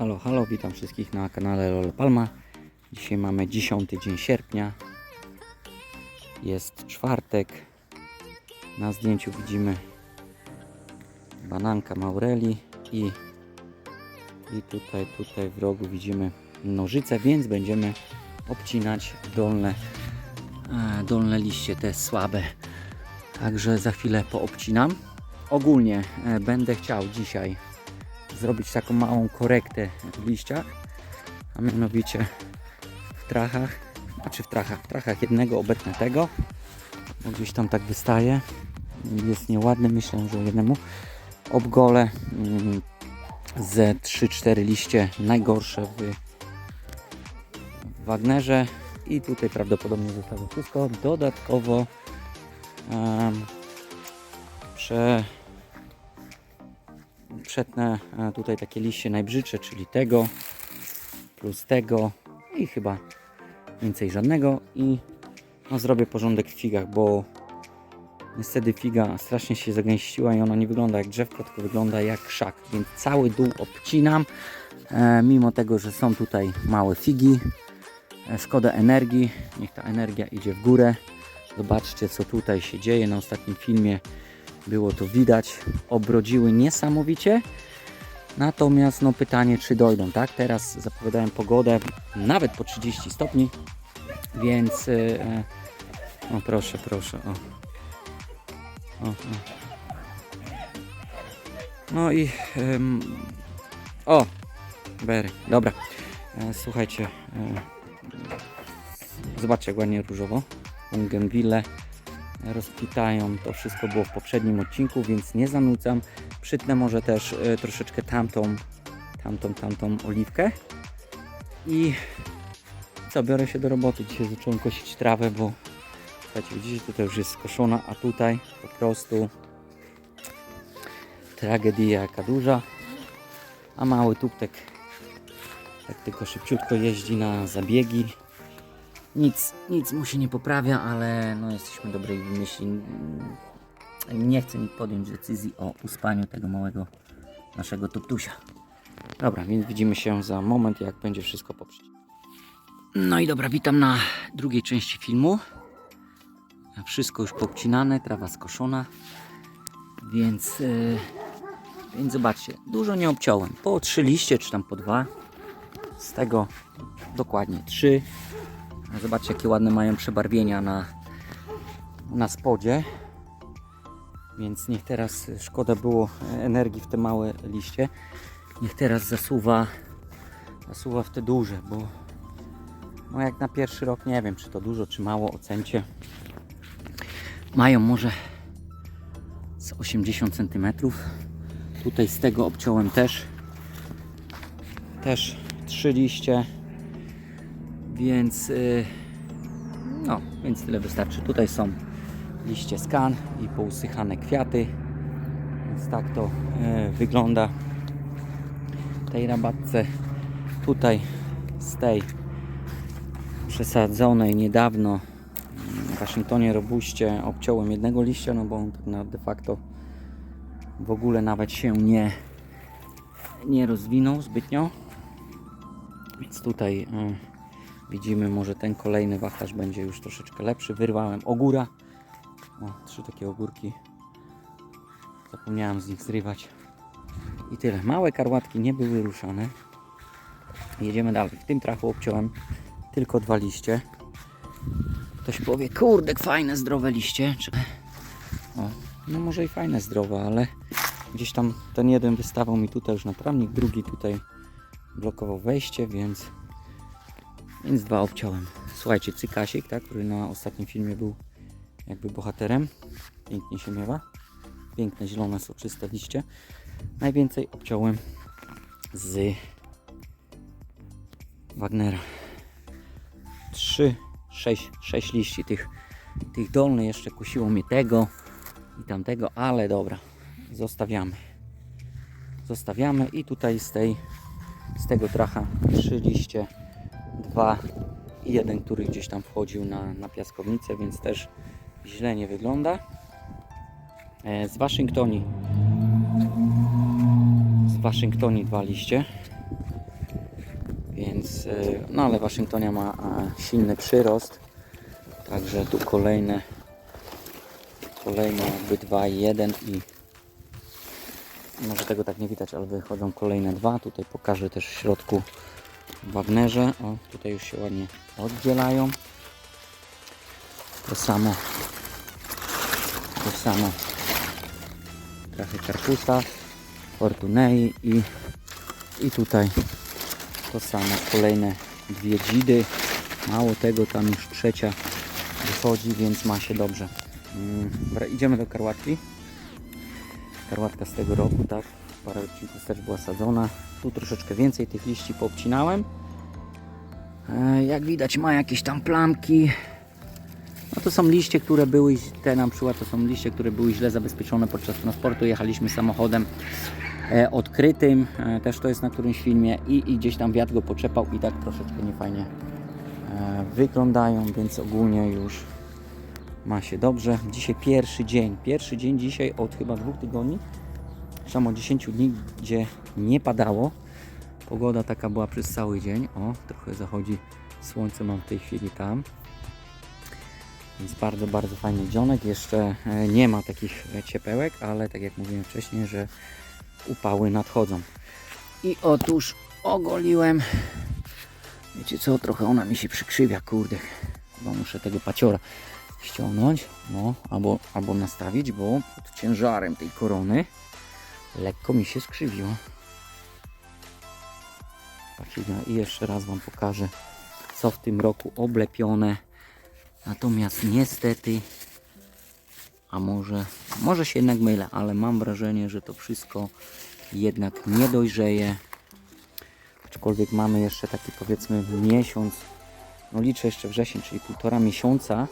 Halo, halo, witam wszystkich na kanale Lolo Palma. Dzisiaj mamy 10 dzień sierpnia. Jest czwartek. Na zdjęciu widzimy bananka Maureli i, i tutaj, tutaj w rogu widzimy nożyce, więc będziemy obcinać dolne, e, dolne liście, te słabe. Także za chwilę poobcinam. Ogólnie e, będę chciał dzisiaj zrobić taką małą korektę w liściach, a mianowicie w trachach, znaczy w trachach, w trachach jednego obetnę tego, bo gdzieś tam tak wystaje, jest nieładny, myślę, że jednemu. Obgole mm, ze 3-4 liście najgorsze w, Wagnerze. I tutaj prawdopodobnie zostawię wszystko, dodatkowo em, prze przetnę e, tutaj takie liście najbrzydsze, czyli tego plus tego i chyba więcej żadnego. I no, zrobię porządek w figach, bo niestety figa strasznie się zagęściła i ona nie wygląda jak drzewko, tylko wygląda jak krzak, więc cały dół obcinam. E, mimo tego, że są tutaj małe figi e, szkoda energii, niech ta energia idzie w górę. Zobaczcie co tutaj się dzieje. Na ostatnim filmie było to widać, obrodziły niesamowicie. Natomiast no pytanie, czy dojdą, tak? Teraz zapowiadałem pogodę nawet po 30 stopni, więc e, e, o proszę, proszę, o. O, o. No i o, bery, dobra. E, słuchajcie, zobaczcie jak ładnie różowo. Ungenwille rozkwitają. To wszystko było w poprzednim odcinku, więc nie zanudzam. Przytnę może też e, troszeczkę tamtą, tamtą, tamtą oliwkę. I co, biorę się do roboty. Dzisiaj zacząłem kosić trawę, bo słuchajcie, widzicie, tutaj już jest skoszona, a tutaj po prostu tragedia jaka duża. A mały tuptek tak tylko szybciutko jeździ na zabiegi. Nic, nic mu się nie poprawia, ale no jesteśmy dobrej myśli. Nie chcę nikt podjąć decyzji o uspaniu tego małego naszego tuptusia. Dobra, więc widzimy się za moment, jak będzie wszystko poprzeć. No i dobra, witam na drugiej części filmu. Wszystko już popcinane, trawa skoszona. Więc, yy, więc zobaczcie, dużo nie obciąłem. Po trzy liście, czy tam po dwa. Z tego dokładnie trzy. Zobaczcie, jakie ładne mają przebarwienia na, na spodzie. Więc niech teraz szkoda było energii w te małe liście. Niech teraz zasuwa, zasuwa w te duże, bo no jak na pierwszy rok nie wiem, czy to dużo, czy mało, ocencie. Mają może z 80 cm. Tutaj z tego obciąłem też też trzy liście więc yy, no, więc tyle wystarczy. Tutaj są liście skan i pousychane kwiaty. Więc tak to yy, wygląda w tej rabatce. Tutaj z tej przesadzonej niedawno w Waszyngtonie robuście obciąłem jednego liścia, no bo on tak na de facto w ogóle nawet się nie, nie rozwinął zbytnio. Więc tutaj yy, Widzimy, może ten kolejny wachlarz będzie już troszeczkę lepszy. Wyrwałem ogóra. O, trzy takie ogórki. Zapomniałem z nich zrywać. I tyle. Małe karłatki nie były ruszane. Jedziemy dalej. W tym trachu obciąłem tylko dwa liście. Ktoś powie, kurde, fajne, zdrowe liście. O, no może i fajne, zdrowe, ale gdzieś tam ten jeden wystawał mi tutaj już na trawnik, drugi tutaj blokował wejście, więc więc dwa obciąłem. Słuchajcie, cykasik, tak, który na ostatnim filmie był jakby bohaterem. Pięknie się miewa. Piękne, zielone, soczyste liście. Najwięcej obciąłem z Wagnera. 3, 6, 6 liści tych, tych dolnych. Jeszcze kusiło mnie tego i tamtego, ale dobra. Zostawiamy. Zostawiamy i tutaj z tej z tego tracha 3 liście dwa i jeden, który gdzieś tam wchodził na, na piaskownicę, więc też źle nie wygląda. E, Z Waszyngtonii z Waszyngtonii dwa liście. więc e, no ale Waszyngtonia ma e, silny przyrost, także tu kolejne kolejne jakby dwa i jeden i może tego tak nie widać, ale wychodzą kolejne dwa. Tutaj pokażę też w środku Wagnerze. O, tutaj już się ładnie oddzielają. To samo. To samo. Trochę Karpusa, Fortunei i, i tutaj to samo. Kolejne dwie dzidy. Mało tego, tam już trzecia wychodzi, więc ma się dobrze. Mm, Dobra, idziemy do karłatki. Karłatka z tego roku, tak? Parę odcinków też była sadzona. Tu troszeczkę więcej tych liści poobcinałem. E, Jak widać ma jakieś tam plamki. No to są liście, które były, te na przykład to są liście, które były źle zabezpieczone podczas transportu. Jechaliśmy samochodem e, odkrytym, e, też to jest na którymś filmie i, i gdzieś tam wiatr go poczepał i tak troszeczkę niefajnie wyglądają, więc ogólnie już ma się dobrze. Dzisiaj pierwszy dzień, pierwszy dzień dzisiaj od chyba dwóch tygodni, tam od 10 dni, gdzie nie padało. Pogoda taka była przez cały dzień. O, trochę zachodzi słońce mam w tej chwili tam. Więc bardzo, bardzo fajny dzionek. Jeszcze e, nie ma takich e, ciepełek, ale tak jak mówiłem wcześniej, że upały nadchodzą. I otóż ogoliłem. Wiecie co, trochę ona mi się przykrzywia, kurde. Chyba muszę tego paciora ściągnąć, no, albo, albo nastawić, bo pod ciężarem tej korony lekko mi się skrzywiło. Patrzcie, i jeszcze raz Wam pokażę, co w tym roku oblepione. Natomiast niestety, a może, może się jednak mylę, ale mam wrażenie, że to wszystko jednak nie dojrzeje. Aczkolwiek mamy jeszcze taki powiedzmy miesiąc, no liczę jeszcze wrzesień, czyli półtora miesiąca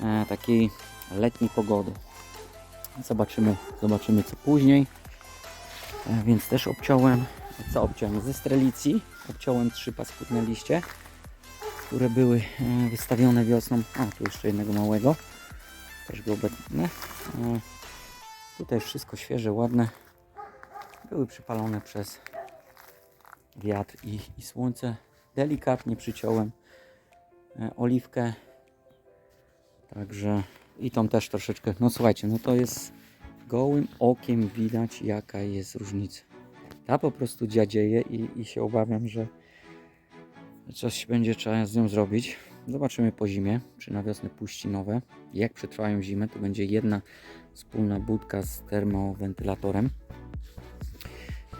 e, takiej letniej pogody. Zobaczymy, zobaczymy co później. E, więc też obciąłem, co obciąłem? Ze strelicji obciąłem trzy paskudne liście, które były e, wystawione wiosną. A, tu jeszcze jednego małego. Też go obetnę. E, tutaj wszystko świeże, ładne. Były przypalone przez wiatr i, i słońce. Delikatnie przyciąłem oliwkę. Także i tą też troszeczkę. No słuchajcie, no to jest gołym okiem widać jaka jest różnica. Ta po prostu dziadzieje i, i się obawiam, że coś będzie trzeba z nią zrobić. Zobaczymy po zimie, czy na wiosnę puści nowe. Jak przetrwają zimę, to będzie jedna wspólna budka z termowentylatorem.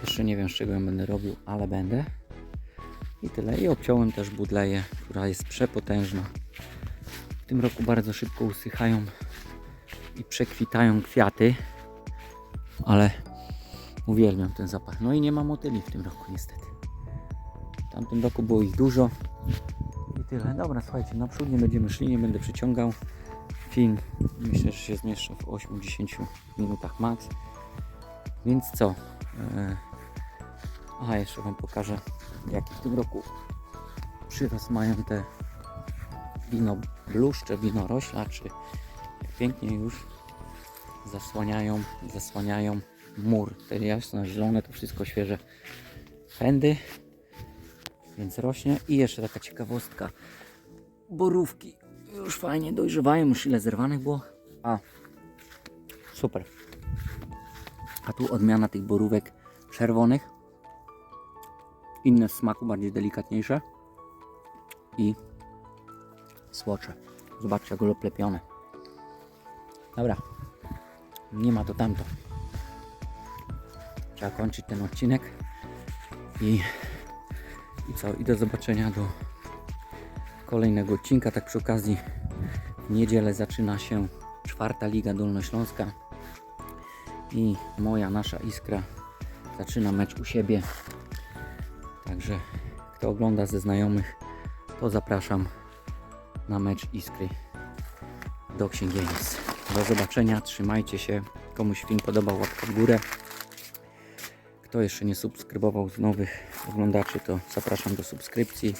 Jeszcze nie wiem z czego ją będę robił, ale będę. I tyle. I obciąłem też budleję, która jest przepotężna. Tym roku bardzo szybko usychają i przekwitają kwiaty, ale uwielbiam ten zapach. No i nie ma motyli w tym roku niestety. W tamtym roku było ich dużo i tyle. Dobra, słuchajcie, naprzód nie będziemy szli, nie będę przyciągał. Film myślę, że się zmieszczę w 8-10 minutach max. Więc co? E, Aha, jeszcze Wam pokażę, jaki w tym roku przyrost mają te wino bluszcze, wino rośla, czy pięknie już zasłaniają, zasłaniają mur. Te jasno zielone, to wszystko świeże pędy, więc rośnie. I jeszcze taka ciekawostka, borówki już fajnie dojrzewają, już ile zerwanych było. A, super. A tu odmiana tych borówek czerwonych. Inne smaku, bardziej delikatniejsze. I słocze. Zobaczcie, jak oplepione. Dobra. Nie ma to tamto. Trzeba kończyć ten odcinek. I, i co? I do zobaczenia do kolejnego odcinka. Tak przy okazji w niedzielę zaczyna się czwarta Liga Dolnośląska. I moja, nasza Iskra zaczyna mecz u siebie. Także kto ogląda ze znajomych, to zapraszam na mecz Iskry do Księgienic. Do zobaczenia, trzymajcie się. Komuś film podobał, łapka w górę. Kto jeszcze nie subskrybował z nowych oglądaczy, to zapraszam do subskrypcji.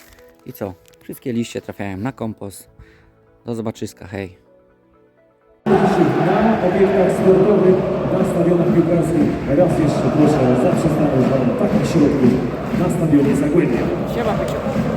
I co? Wszystkie liście trafiają na kompost. Do zobaczyska, hej! na obiektach sportowych, na stadionach piłkarskich. Raz jeszcze proszę o zaprzestanie takich środków na stadionie Zagłębia. Siema, Pyciu.